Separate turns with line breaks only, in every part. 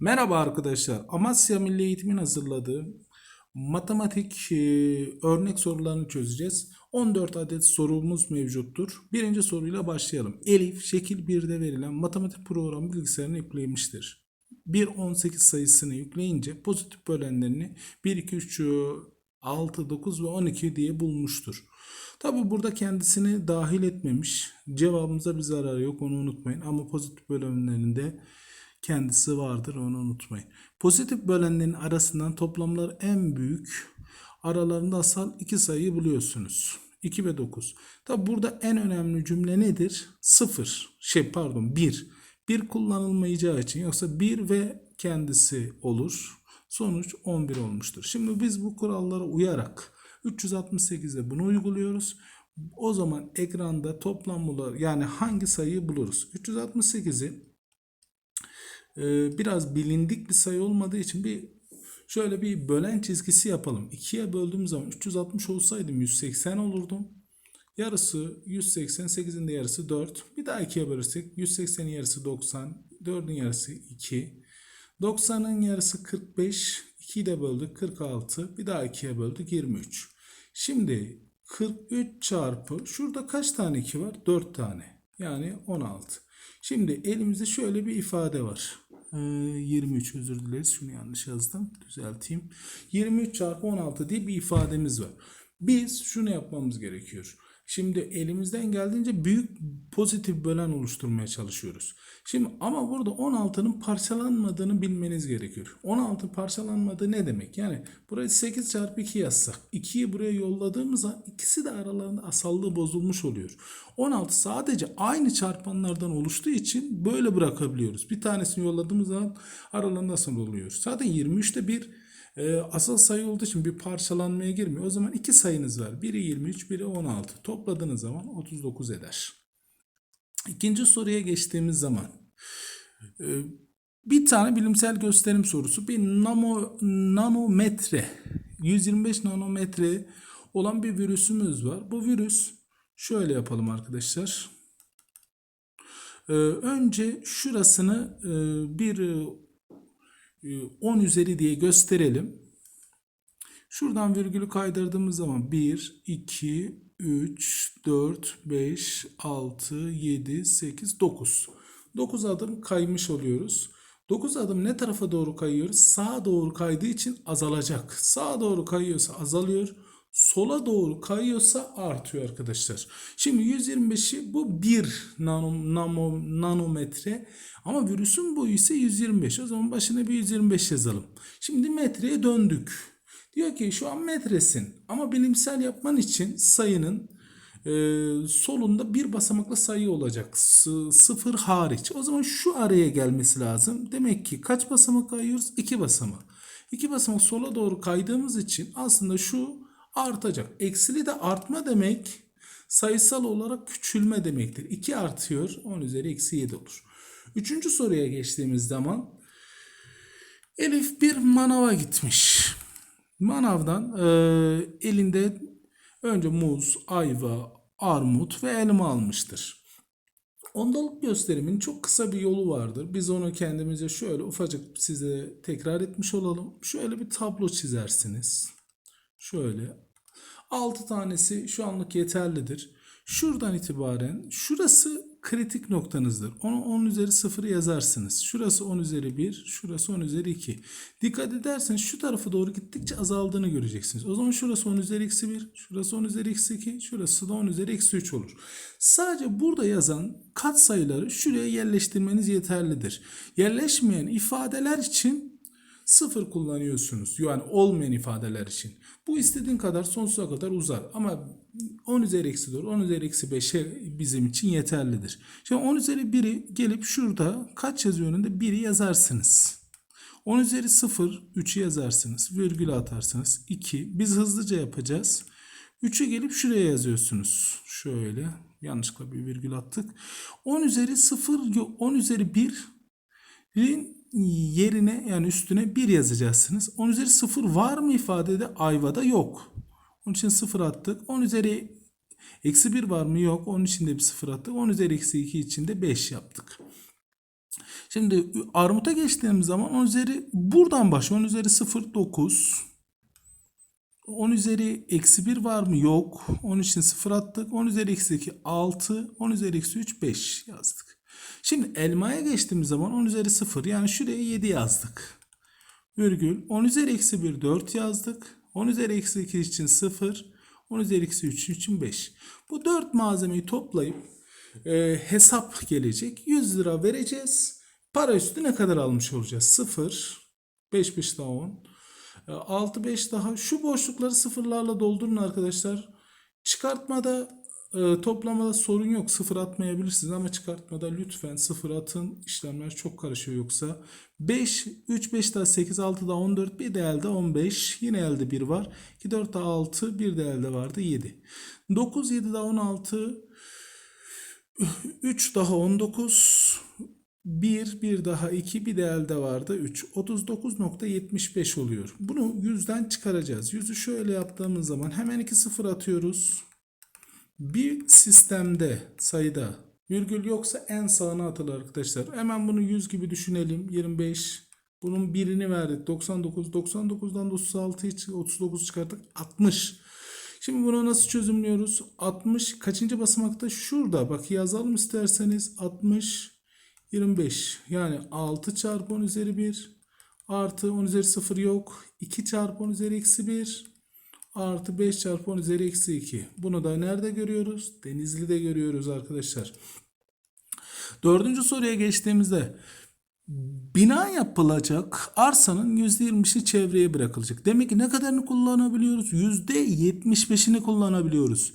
Merhaba arkadaşlar. Amasya Milli Eğitim'in hazırladığı matematik e, örnek sorularını çözeceğiz. 14 adet sorumuz mevcuttur. Birinci soruyla başlayalım. Elif şekil 1'de verilen matematik programı bilgisayarına yüklemiştir. 1 18 sayısını yükleyince pozitif bölenlerini 1 2 3 6 9 ve 12 diye bulmuştur. Tabi burada kendisini dahil etmemiş. Cevabımıza bir zararı yok onu unutmayın. Ama pozitif bölenlerinde kendisi vardır onu unutmayın. Pozitif bölenlerin arasından toplamlar en büyük. Aralarında asal iki sayıyı buluyorsunuz. 2 ve 9. Tabi burada en önemli cümle nedir? 0. Şey pardon 1. 1 kullanılmayacağı için yoksa 1 ve kendisi olur. Sonuç 11 olmuştur. Şimdi biz bu kurallara uyarak 368'de bunu uyguluyoruz. O zaman ekranda toplam bulur yani hangi sayıyı buluruz? 368'i e, biraz bilindik bir sayı olmadığı için bir şöyle bir bölen çizgisi yapalım. 2'ye böldüğüm zaman 360 olsaydım 180 olurdum. Yarısı 180, 8'in de yarısı 4. Bir daha 2'ye bölürsek 180'in yarısı 90, 4'ün yarısı 2. 90'ın yarısı 45, 2'yi de böldük 46. Bir daha 2'ye böldük 23. Şimdi 43 çarpı şurada kaç tane 2 var? 4 tane. Yani 16. Şimdi elimizde şöyle bir ifade var. Ee, 23 özür dileriz. Şunu yanlış yazdım. Düzelteyim. 23 çarpı 16 diye bir ifademiz var. Biz şunu yapmamız gerekiyor. Şimdi elimizden geldiğince büyük pozitif bölen oluşturmaya çalışıyoruz. Şimdi ama burada 16'nın parçalanmadığını bilmeniz gerekiyor. 16 parçalanmadığı ne demek? Yani burayı 8 çarpı 2 yazsak 2'yi buraya yolladığımızda ikisi de aralarında asallığı bozulmuş oluyor. 16 sadece aynı çarpanlardan oluştuğu için böyle bırakabiliyoruz. Bir tanesini yolladığımız zaman aralarında asal oluyor. Zaten 23'te bir e, asal sayı olduğu için bir parçalanmaya girmiyor. O zaman iki sayınız var. Biri 23, biri 16. Topladığınız zaman 39 eder. İkinci soruya geçtiğimiz zaman e, bir tane bilimsel gösterim sorusu. Bir nano, nanometre, 125 nanometre olan bir virüsümüz var. Bu virüs şöyle yapalım arkadaşlar. E, önce şurasını e, bir 10 üzeri diye gösterelim. Şuradan virgülü kaydırdığımız zaman 1, 2, 3, 4, 5, 6, 7, 8, 9. 9 adım kaymış oluyoruz. 9 adım ne tarafa doğru kayıyoruz? Sağa doğru kaydığı için azalacak. Sağa doğru kayıyorsa azalıyor. Sola doğru kayıyorsa artıyor arkadaşlar. Şimdi 125'i bu 1 nano, nano, nanometre ama virüsün boyu ise 125. O zaman başına bir 125 yazalım. Şimdi metreye döndük. Diyor ki şu an metresin ama bilimsel yapman için sayının e, solunda bir basamaklı sayı olacak. S- sıfır hariç. O zaman şu araya gelmesi lazım. Demek ki kaç basamak kayıyoruz? 2 basamak. 2 basamak sola doğru kaydığımız için aslında şu artacak. Eksili de artma demek sayısal olarak küçülme demektir. 2 artıyor 10 üzeri eksi 7 olur. Üçüncü soruya geçtiğimiz zaman Elif bir manava gitmiş. Manavdan e, elinde önce muz, ayva, armut ve elma almıştır. Ondalık gösterimin çok kısa bir yolu vardır. Biz onu kendimize şöyle ufacık size tekrar etmiş olalım. Şöyle bir tablo çizersiniz. Şöyle. 6 tanesi şu anlık yeterlidir. Şuradan itibaren şurası kritik noktanızdır. Onu 10 üzeri 0 yazarsınız. Şurası 10 üzeri 1, şurası 10 üzeri 2. Dikkat ederseniz şu tarafa doğru gittikçe azaldığını göreceksiniz. O zaman şurası 10 üzeri eksi 1, şurası 10 üzeri eksi 2, şurası da 10 üzeri eksi 3 olur. Sadece burada yazan kat sayıları şuraya yerleştirmeniz yeterlidir. Yerleşmeyen ifadeler için sıfır kullanıyorsunuz. Yani olmayan ifadeler için. Bu istediğin kadar sonsuza kadar uzar. Ama 10 üzeri eksi 4, 10 üzeri eksi 5'e bizim için yeterlidir. Şimdi 10 üzeri 1'i gelip şurada kaç yazıyor önünde? 1'i yazarsınız. 10 üzeri 0, 3'ü yazarsınız. Virgül atarsınız. 2. Biz hızlıca yapacağız. 3'ü gelip şuraya yazıyorsunuz. Şöyle. Yanlışlıkla bir virgül attık. 10 üzeri 0, 10 üzeri 1'in yerine yani üstüne 1 yazacaksınız. 10 üzeri 0 var mı ifadede? Ayvada yok. Onun için 0 attık. 10 üzeri eksi 1 var mı? Yok. Onun için de bir 0 attık. 10 üzeri eksi 2 için de 5 yaptık. Şimdi armuta geçtiğimiz zaman 10 üzeri buradan başlıyor. 10 üzeri 0 9. 10 üzeri eksi 1 var mı? Yok. 10 için 0 attık. 10 üzeri eksi 2 6. 10 üzeri eksi 3 5 yazdık. Şimdi elmaya geçtiğimiz zaman 10 üzeri 0 yani şuraya 7 yazdık. Virgül 10 üzeri eksi 1 4 yazdık. 10 üzeri eksi 2 için 0. 10 üzeri eksi 3 için 5. Bu 4 malzemeyi toplayıp e, hesap gelecek. 100 lira vereceğiz. Para üstü ne kadar almış olacağız? 0. 5 5 daha 10. 6 5 daha. Şu boşlukları sıfırlarla doldurun arkadaşlar. Çıkartmada e, toplamada sorun yok. Sıfır atmayabilirsiniz ama çıkartmada lütfen sıfır atın. İşlemler çok karışıyor yoksa. 5, 3, 5 daha 8, 6 daha 14, bir de elde 15. Yine elde 1 var. 2, 4 daha 6, bir de elde vardı 7. 9, 7 daha 16, 3 daha 19, 1, bir daha 2, bir de elde vardı 3. 39.75 oluyor. Bunu 100'den çıkaracağız. 100'ü şöyle yaptığımız zaman hemen 2 sıfır atıyoruz. Bir sistemde sayıda virgül yoksa en sağına atılır arkadaşlar. Hemen bunu 100 gibi düşünelim. 25. Bunun birini verdik. 99. 99'dan 36 39 çıkarttık. 60. Şimdi bunu nasıl çözümlüyoruz? 60 kaçıncı basamakta? Şurada. Bak yazalım isterseniz. 60 25. Yani 6 çarpı 10 üzeri 1 artı 10 üzeri 0 yok. 2 çarpı 10 üzeri eksi 1 artı 5 çarpı 10 üzeri eksi 2. Bunu da nerede görüyoruz? Denizli'de görüyoruz arkadaşlar. Dördüncü soruya geçtiğimizde bina yapılacak arsanın %20'si çevreye bırakılacak. Demek ki ne kadarını kullanabiliyoruz? %75'ini kullanabiliyoruz.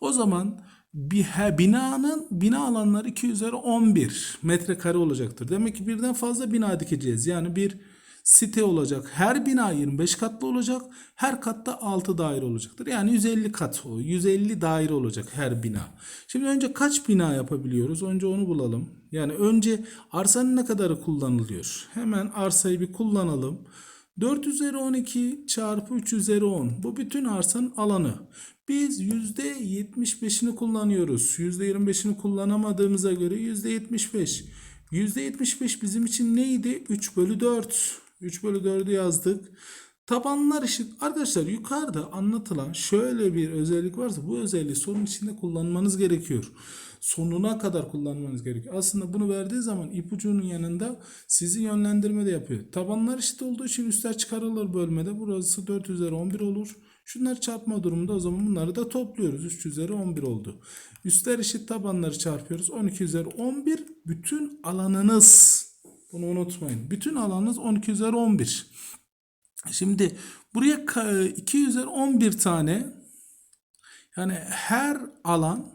O zaman bir he, binanın bina alanları 2 üzeri 11 metrekare olacaktır. Demek ki birden fazla bina dikeceğiz. Yani bir site olacak. Her bina 25 katlı olacak. Her katta 6 daire olacaktır. Yani 150 kat o. 150 daire olacak her bina. Şimdi önce kaç bina yapabiliyoruz? Önce onu bulalım. Yani önce arsanın ne kadarı kullanılıyor? Hemen arsayı bir kullanalım. 4 üzeri 12 çarpı 3 üzeri 10. Bu bütün arsanın alanı. Biz %75'ini kullanıyoruz. %25'ini kullanamadığımıza göre %75. %75 bizim için neydi? 3 bölü 4. 3 bölü 4'ü yazdık. Tabanlar eşit. Arkadaşlar yukarıda anlatılan şöyle bir özellik varsa bu özelliği sorun içinde kullanmanız gerekiyor. Sonuna kadar kullanmanız gerekiyor. Aslında bunu verdiği zaman ipucunun yanında sizi yönlendirme de yapıyor. Tabanlar eşit olduğu için üstler çıkarılır bölmede. Burası 4 üzeri 11 olur. Şunlar çarpma durumunda o zaman bunları da topluyoruz. 3 üzeri 11 oldu. Üstler eşit tabanları çarpıyoruz. 12 üzeri 11 bütün alanınız. Bunu unutmayın. Bütün alanınız 12 üzeri 11. Şimdi buraya 2 üzeri 11 tane yani her alan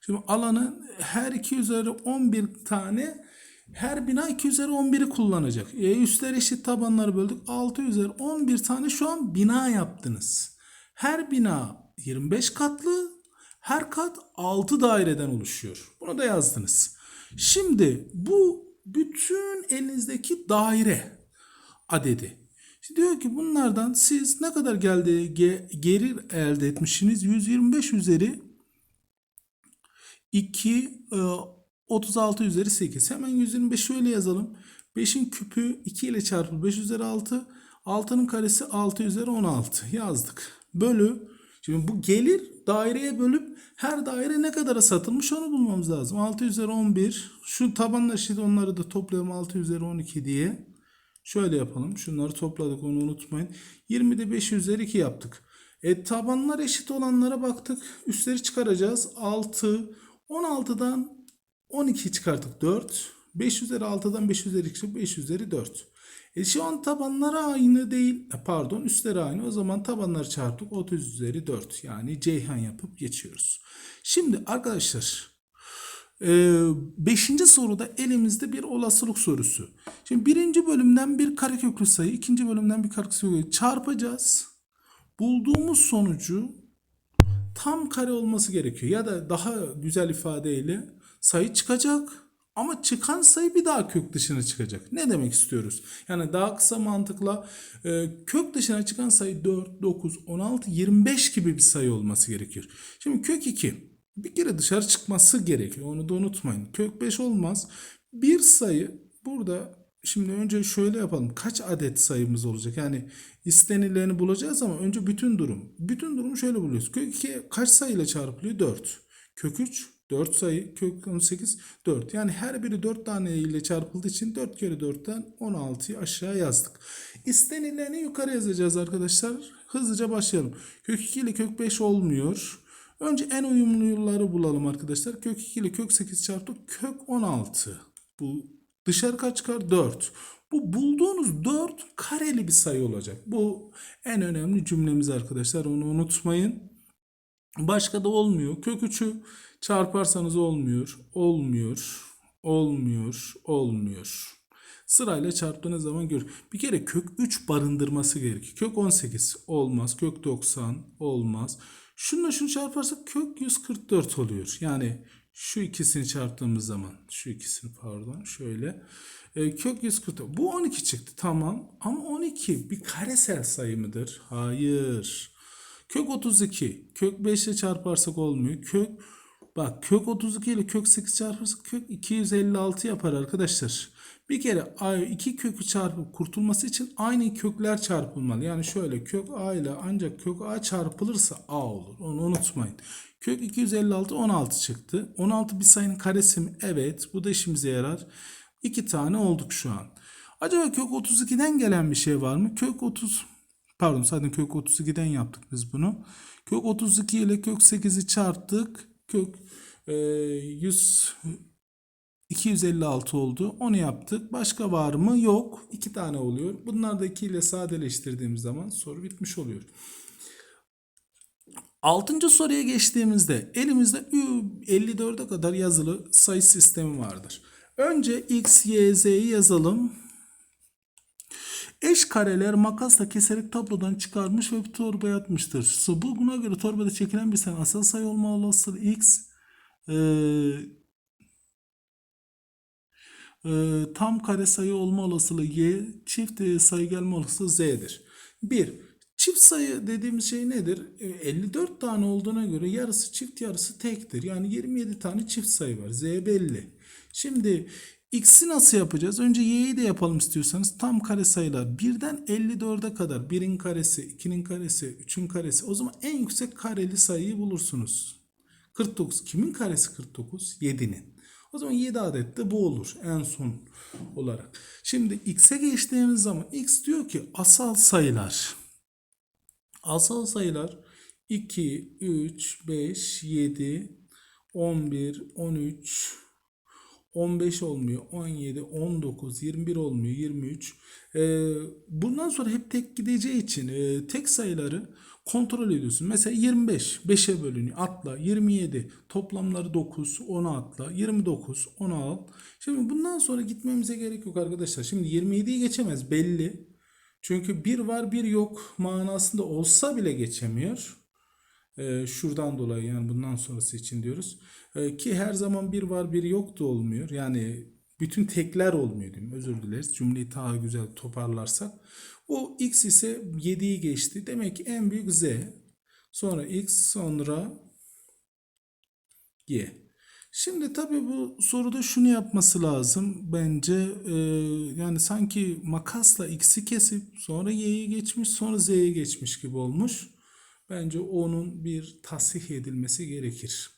şimdi alanın her 2 üzeri 11 tane her bina 2 üzeri 11'i kullanacak. E, üstler eşit tabanları böldük. 6 üzeri 11 tane şu an bina yaptınız. Her bina 25 katlı. Her kat 6 daireden oluşuyor. Bunu da yazdınız. Şimdi bu bütün elinizdeki daire adedi. Şimdi diyor ki bunlardan siz ne kadar geldi ge, geri elde etmişsiniz? 125 üzeri 2 e, 36 üzeri 8. Hemen 125 şöyle yazalım. 5'in küpü 2 ile çarpı 5 üzeri 6. 6'nın karesi 6 üzeri 16 yazdık. Bölü. Şimdi bu gelir daireye bölüp her daire ne kadara satılmış onu bulmamız lazım. 6 üzeri 11. Şu tabanlar eşit onları da toplayalım 6 üzeri 12 diye. Şöyle yapalım. Şunları topladık onu unutmayın. 20'de 5 üzeri 2 yaptık. E tabanlar eşit olanlara baktık. Üstleri çıkaracağız. 6. 16'dan 12 çıkarttık 4. 5 üzeri 6'dan 5 üzeri 2 5 üzeri 4. E şu an tabanları aynı değil. E pardon üstleri aynı. O zaman tabanları çarptık 30 üzeri 4. Yani Ceyhan yapıp geçiyoruz. Şimdi arkadaşlar 5. soruda elimizde bir olasılık sorusu. Şimdi birinci bölümden bir kareköklü sayı, ikinci bölümden bir kareköklü sayı çarpacağız. Bulduğumuz sonucu tam kare olması gerekiyor. Ya da daha güzel ifadeyle sayı çıkacak ama çıkan sayı bir daha kök dışına çıkacak. Ne demek istiyoruz? Yani daha kısa mantıkla e, kök dışına çıkan sayı 4, 9, 16, 25 gibi bir sayı olması gerekiyor. Şimdi kök 2 bir kere dışarı çıkması gerekiyor. Onu da unutmayın. Kök 5 olmaz. Bir sayı burada şimdi önce şöyle yapalım. Kaç adet sayımız olacak? Yani istenileni bulacağız ama önce bütün durum. Bütün durumu şöyle buluyoruz. Kök 2 kaç sayıyla çarpılıyor? 4. Kök 3 4 sayı. Kök 18 4. Yani her biri 4 tane ile çarpıldığı için 4 kere 4'ten 16'yı aşağı yazdık. İstenileni yukarı yazacağız arkadaşlar. Hızlıca başlayalım. Kök 2 ile kök 5 olmuyor. Önce en uyumluları bulalım arkadaşlar. Kök 2 ile kök 8 çarptık. Kök 16. Bu dışarı kaç çıkar? 4. Bu bulduğunuz 4 kareli bir sayı olacak. Bu en önemli cümlemiz arkadaşlar. Onu unutmayın. Başka da olmuyor. Kök 3'ü çarparsanız olmuyor. Olmuyor. Olmuyor. Olmuyor. Sırayla çarptığınız zaman gör. Bir kere kök 3 barındırması gerekiyor. Kök 18 olmaz. Kök 90 olmaz. Şununla şunu çarparsak kök 144 oluyor. Yani şu ikisini çarptığımız zaman şu ikisini pardon şöyle e, kök 144 bu 12 çıktı tamam ama 12 bir karesel sayı mıdır? Hayır. Kök 32 kök 5 ile çarparsak olmuyor. Kök bak kök 32 ile kök 8 çarparsak kök 256 yapar arkadaşlar. Bir kere a- iki kökü çarpıp kurtulması için aynı kökler çarpılmalı. Yani şöyle kök a ile ancak kök a çarpılırsa a olur. Onu unutmayın. Kök 256 16 çıktı. 16 bir sayının karesi mi? Evet. Bu da işimize yarar. İki tane olduk şu an. Acaba kök 32'den gelen bir şey var mı? Kök 30 pardon zaten kök 32'den yaptık biz bunu. Kök 32 ile kök 8'i çarptık. Kök e, 100 256 oldu. Onu yaptık. Başka var mı? Yok. İki tane oluyor. Bunlar da 2 ile sadeleştirdiğimiz zaman soru bitmiş oluyor. Altıncı soruya geçtiğimizde elimizde 54'e kadar yazılı sayı sistemi vardır. Önce x, y, z'yi yazalım. Eş kareler makasla keserek tablodan çıkarmış ve bir torbaya atmıştır. Buna göre torbada çekilen bir sayı asal sayı olma olasılığı x, eee e, tam kare sayı olma olasılığı y, çift e, sayı gelme olasılığı z'dir. 1. Çift sayı dediğimiz şey nedir? E, 54 tane olduğuna göre yarısı çift yarısı tektir. Yani 27 tane çift sayı var. Z belli. Şimdi x'i nasıl yapacağız? Önce y'yi de yapalım istiyorsanız. Tam kare sayılar 1'den 54'e kadar 1'in karesi, 2'nin karesi, 3'ün karesi. O zaman en yüksek kareli sayıyı bulursunuz. 49. Kimin karesi 49? 7'nin. O zaman 7 adet de bu olur en son olarak. Şimdi x'e geçtiğimiz zaman x diyor ki asal sayılar. Asal sayılar 2, 3, 5, 7, 11, 13, 15 olmuyor, 17, 19, 21 olmuyor, 23. Ee, bundan sonra hep tek gideceği için e, tek sayıları kontrol ediyorsun. Mesela 25 5'e bölünüyor. Atla 27 toplamları 9 10'a atla 29 10'a al. Şimdi bundan sonra gitmemize gerek yok arkadaşlar. Şimdi 27'yi geçemez belli. Çünkü bir var bir yok manasında olsa bile geçemiyor. Ee, şuradan dolayı yani bundan sonrası için diyoruz. Ee, ki her zaman bir var bir yok da olmuyor. Yani bütün tekler olmuyor diyeyim. Özür dileriz. Cümleyi daha güzel toparlarsak. O x ise 7'yi geçti. Demek ki en büyük z. Sonra x sonra y. Şimdi tabii bu soruda şunu yapması lazım bence e, yani sanki makasla x'i kesip sonra y'yi geçmiş sonra z'ye geçmiş gibi olmuş. Bence onun bir tasih edilmesi gerekir.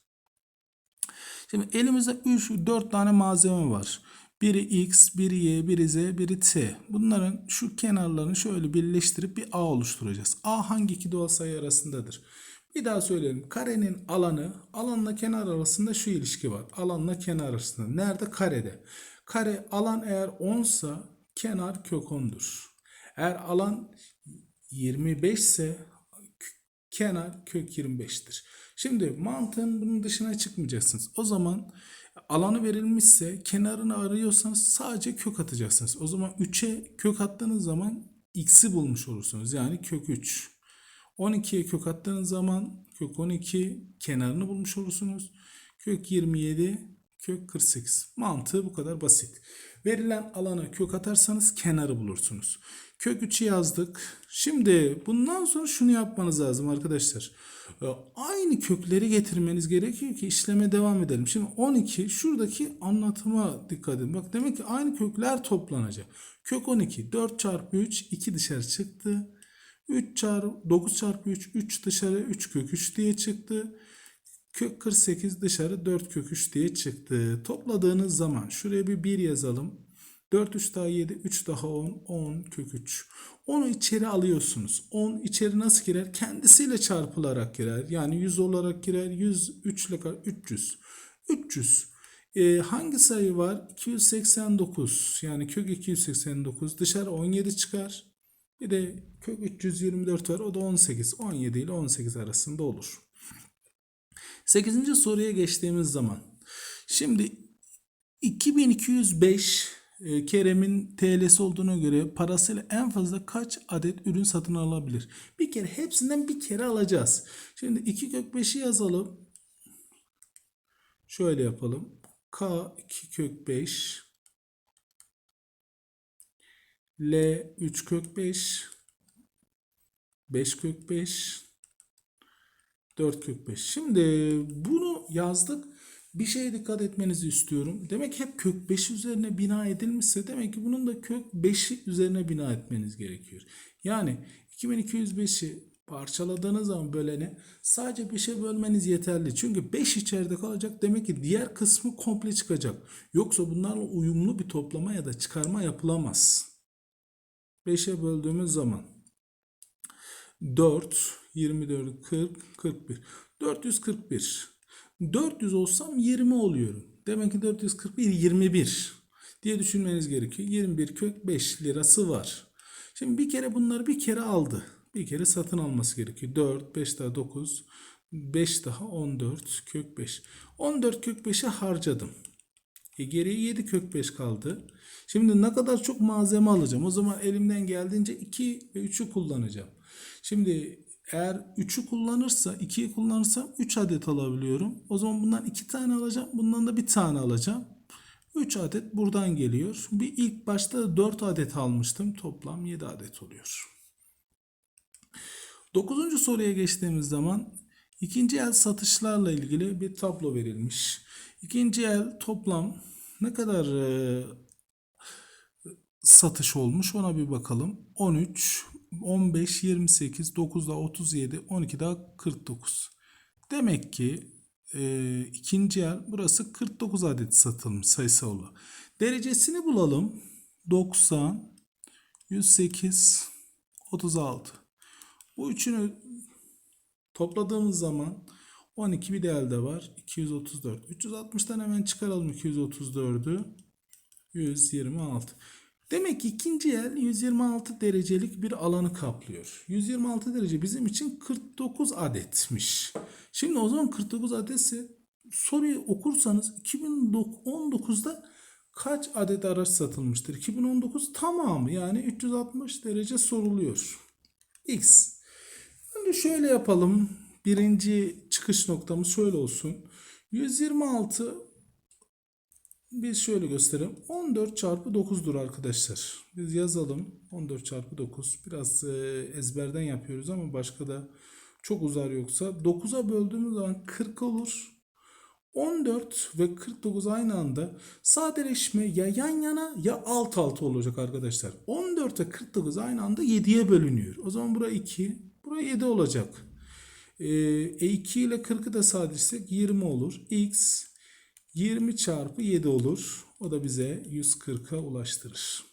Şimdi elimizde 3 4 tane malzeme var. Biri x, biri y, biri z, biri t. Bunların şu kenarlarını şöyle birleştirip bir a oluşturacağız. A hangi iki doğal sayı arasındadır? Bir daha söyleyelim. Karenin alanı, alanla kenar arasında şu ilişki var. Alanla kenar arasında. Nerede? Karede. Kare alan eğer 10 sa kenar kök 10'dur. Eğer alan 25 ise kenar kök 25'tir. Şimdi mantığın bunun dışına çıkmayacaksınız. O zaman alanı verilmişse kenarını arıyorsanız sadece kök atacaksınız. O zaman 3'e kök attığınız zaman x'i bulmuş olursunuz. Yani kök 3. 12'ye kök attığınız zaman kök 12 kenarını bulmuş olursunuz. Kök 27 kök 48. Mantığı bu kadar basit. Verilen alana kök atarsanız kenarı bulursunuz. Kök 3'ü yazdık. Şimdi bundan sonra şunu yapmanız lazım arkadaşlar. Ee, Aynı kökleri getirmeniz gerekiyor ki işleme devam edelim. Şimdi 12 şuradaki anlatıma dikkat edin. Bak demek ki aynı kökler toplanacak. Kök 12 4 çarpı 3 2 dışarı çıktı. 3 çarpı 9 çarpı 3 3 dışarı 3 kök 3 diye çıktı. Kök 48 dışarı 4 kök 3 diye çıktı. Topladığınız zaman şuraya bir 1 yazalım. 4 3 daha 7 3 daha 10 10 kök 3. Onu içeri alıyorsunuz. 10 içeri nasıl girer? Kendisiyle çarpılarak girer. Yani 100 olarak girer. 100 3 ile kar- 300. 300. Ee, hangi sayı var? 289. Yani kök 289. Dışarı 17 çıkar. Bir de kök 324 var. O da 18. 17 ile 18 arasında olur. 8. soruya geçtiğimiz zaman. Şimdi 2205 e, Kerem'in TL'si olduğuna göre parasıyla en fazla kaç adet ürün satın alabilir? Bir kere hepsinden bir kere alacağız. Şimdi 2 kök 5'i yazalım. Şöyle yapalım. K 2 kök 5 L 3 kök 5 5 kök 5 4 kök 5. Şimdi bunu yazdık. Bir şeye dikkat etmenizi istiyorum. Demek hep kök 5 üzerine bina edilmişse demek ki bunun da kök 5'i üzerine bina etmeniz gerekiyor. Yani 2205'i parçaladığınız zaman böleni sadece 5'e bölmeniz yeterli. Çünkü 5 içeride kalacak demek ki diğer kısmı komple çıkacak. Yoksa bunlarla uyumlu bir toplama ya da çıkarma yapılamaz. 5'e böldüğümüz zaman 4, 24, 40, 41. 441. 400 olsam 20 oluyorum. Demek ki 441 21 diye düşünmeniz gerekiyor. 21 kök 5 lirası var. Şimdi bir kere bunları bir kere aldı. Bir kere satın alması gerekiyor. 4, 5 daha 9, 5 daha 14 kök 5. 14 kök 5'e harcadım. E geriye 7 kök 5 kaldı. Şimdi ne kadar çok malzeme alacağım. O zaman elimden geldiğince 2 ve 3'ü kullanacağım. Şimdi eğer 3'ü kullanırsa 2'yi kullanırsam 3 adet alabiliyorum. O zaman bundan 2 tane alacağım. Bundan da bir tane alacağım. 3 adet buradan geliyor. Bir ilk başta 4 adet almıştım. Toplam 7 adet oluyor. 9. soruya geçtiğimiz zaman ikinci el satışlarla ilgili bir tablo verilmiş. İkinci el toplam ne kadar e, satış olmuş ona bir bakalım. 13, 15, 28, 9 daha 37, 12 daha 49. Demek ki e, ikinci el burası 49 adet satılmış sayısı oldu. Derecesini bulalım. 90, 108, 36. Bu üçünü topladığımız zaman 12 bir de var. 234. 360'tan hemen çıkaralım 234'ü. 126. Demek ki ikinci el 126 derecelik bir alanı kaplıyor. 126 derece bizim için 49 adetmiş. Şimdi o zaman 49 adetse soruyu okursanız 2019'da kaç adet araç satılmıştır? 2019 tamamı yani 360 derece soruluyor. X. Şimdi şöyle yapalım. Birinci çıkış noktamız şöyle olsun. 126 biz şöyle gösterelim. 14 çarpı 9'dur arkadaşlar. Biz yazalım. 14 çarpı 9. Biraz e, ezberden yapıyoruz ama başka da çok uzar yoksa. 9'a böldüğümüz zaman 40 olur. 14 ve 49 aynı anda sadeleşme ya yan yana ya alt alta olacak arkadaşlar. 14 ve 49 aynı anda 7'ye bölünüyor. O zaman bura 2, bura 7 olacak. E, e 2 ile 40'ı da sadeleşsek 20 olur. X 20 çarpı 7 olur. O da bize 140'a ulaştırır.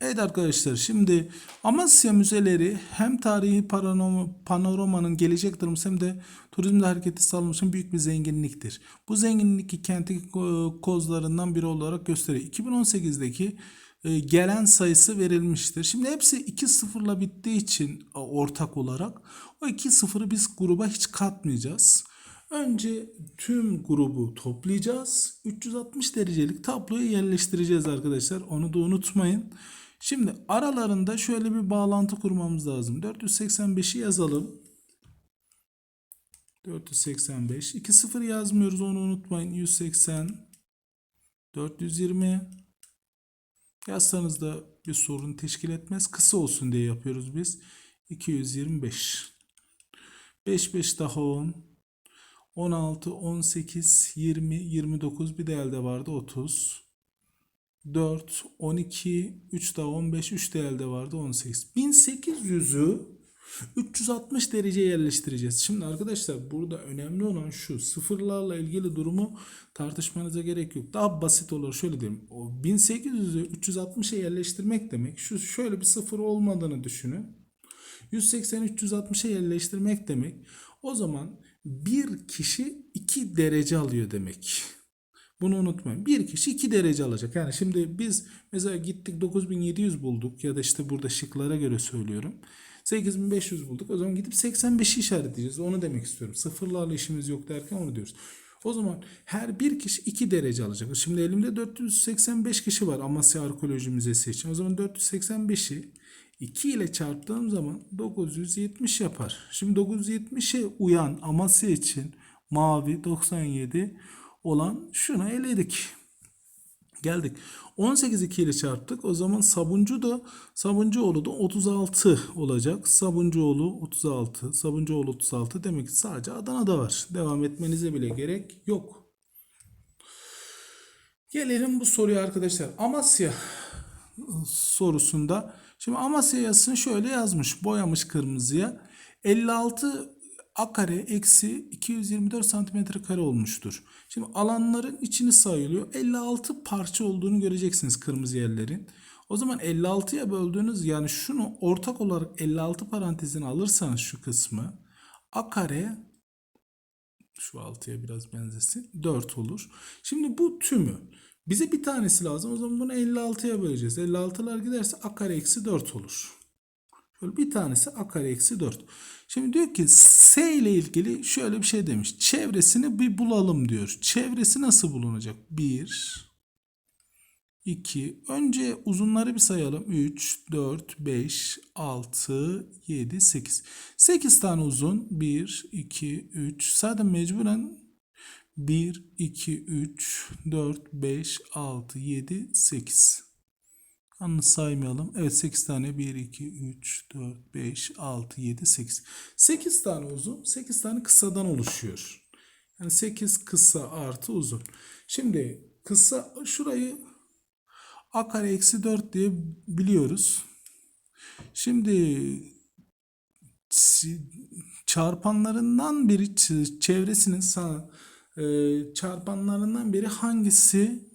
Evet arkadaşlar şimdi Amasya Müzeleri hem tarihi panorama- panoramanın gelecek durumu hem de turizmde hareketi sağlamak için büyük bir zenginliktir. Bu zenginlik kentin ko- kozlarından biri olarak gösteriyor. 2018'deki e, gelen sayısı verilmiştir. Şimdi hepsi 2 sıfırla bittiği için e, ortak olarak o 2 sıfırı biz gruba hiç katmayacağız. Önce tüm grubu toplayacağız. 360 derecelik tabloya yerleştireceğiz arkadaşlar. Onu da unutmayın. Şimdi aralarında şöyle bir bağlantı kurmamız lazım. 485'i yazalım. 485. 2 sıfır yazmıyoruz onu unutmayın. 180. 420. Yazsanız da bir sorun teşkil etmez. Kısa olsun diye yapıyoruz biz. 225. 5 5 daha 10. 16, 18, 20, 29 bir de vardı 30. 4, 12, 3 daha 15, 3 de vardı 18. 1800'ü 360 derece yerleştireceğiz. Şimdi arkadaşlar burada önemli olan şu sıfırlarla ilgili durumu tartışmanıza gerek yok. Daha basit olur şöyle diyeyim. O 1800'ü 360'a yerleştirmek demek şu şöyle bir sıfır olmadığını düşünün. 180 360'a yerleştirmek demek. O zaman bir kişi 2 derece alıyor demek. Bunu unutmayın. Bir kişi 2 derece alacak. Yani şimdi biz mesela gittik 9700 bulduk ya da işte burada şıklara göre söylüyorum. 8500 bulduk. O zaman gidip 85'i işaretleyeceğiz. Onu demek istiyorum. Sıfırlarla işimiz yok derken onu diyoruz. O zaman her bir kişi 2 derece alacak. Şimdi elimde 485 kişi var Amasya Arkeoloji Müzesi için. O zaman 485'i 2 ile çarptığım zaman 970 yapar. Şimdi 970'e uyan Amasya için mavi 97 olan şunu eledik. Geldik. 18 2 ile çarptık. O zaman Sabuncu da Sabuncuoğlu da 36 olacak. Sabuncuoğlu 36. Sabuncuoğlu 36 demek ki sadece Adana'da var. Devam etmenize bile gerek yok. Gelelim bu soruya arkadaşlar. Amasya sorusunda şimdi Amasya yazısını şöyle yazmış. Boyamış kırmızıya. 56 a kare eksi 224 santimetre kare olmuştur. Şimdi alanların içini sayılıyor. 56 parça olduğunu göreceksiniz kırmızı yerlerin. O zaman 56'ya böldüğünüz yani şunu ortak olarak 56 parantezine alırsanız şu kısmı a kare şu 6'ya biraz benzesin 4 olur. Şimdi bu tümü bize bir tanesi lazım. O zaman bunu 56'ya böleceğiz. 56'lar giderse a kare eksi 4 olur. Şöyle bir tanesi a kare eksi 4. Şimdi diyor ki S ile ilgili şöyle bir şey demiş. Çevresini bir bulalım diyor. Çevresi nasıl bulunacak? 1 2 Önce uzunları bir sayalım. 3 4 5 6 7 8. 8 tane uzun. 1 2 3. Zaten mecburen 1 2 3 4 5 6 7 8. Yalnız saymayalım. Evet 8 tane 1, 2, 3, 4, 5, 6, 7, 8. 8 tane uzun, 8 tane kısadan oluşuyor. Yani 8 kısa artı uzun. Şimdi kısa şurayı a kare eksi 4 diye biliyoruz. Şimdi çarpanlarından biri çevresinin sağ çarpanlarından biri hangisi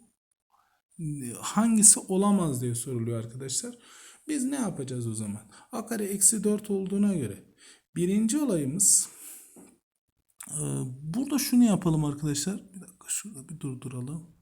hangisi olamaz diye soruluyor arkadaşlar. Biz ne yapacağız o zaman? A kare eksi 4 olduğuna göre. Birinci olayımız burada şunu yapalım arkadaşlar. Bir dakika şurada bir durduralım.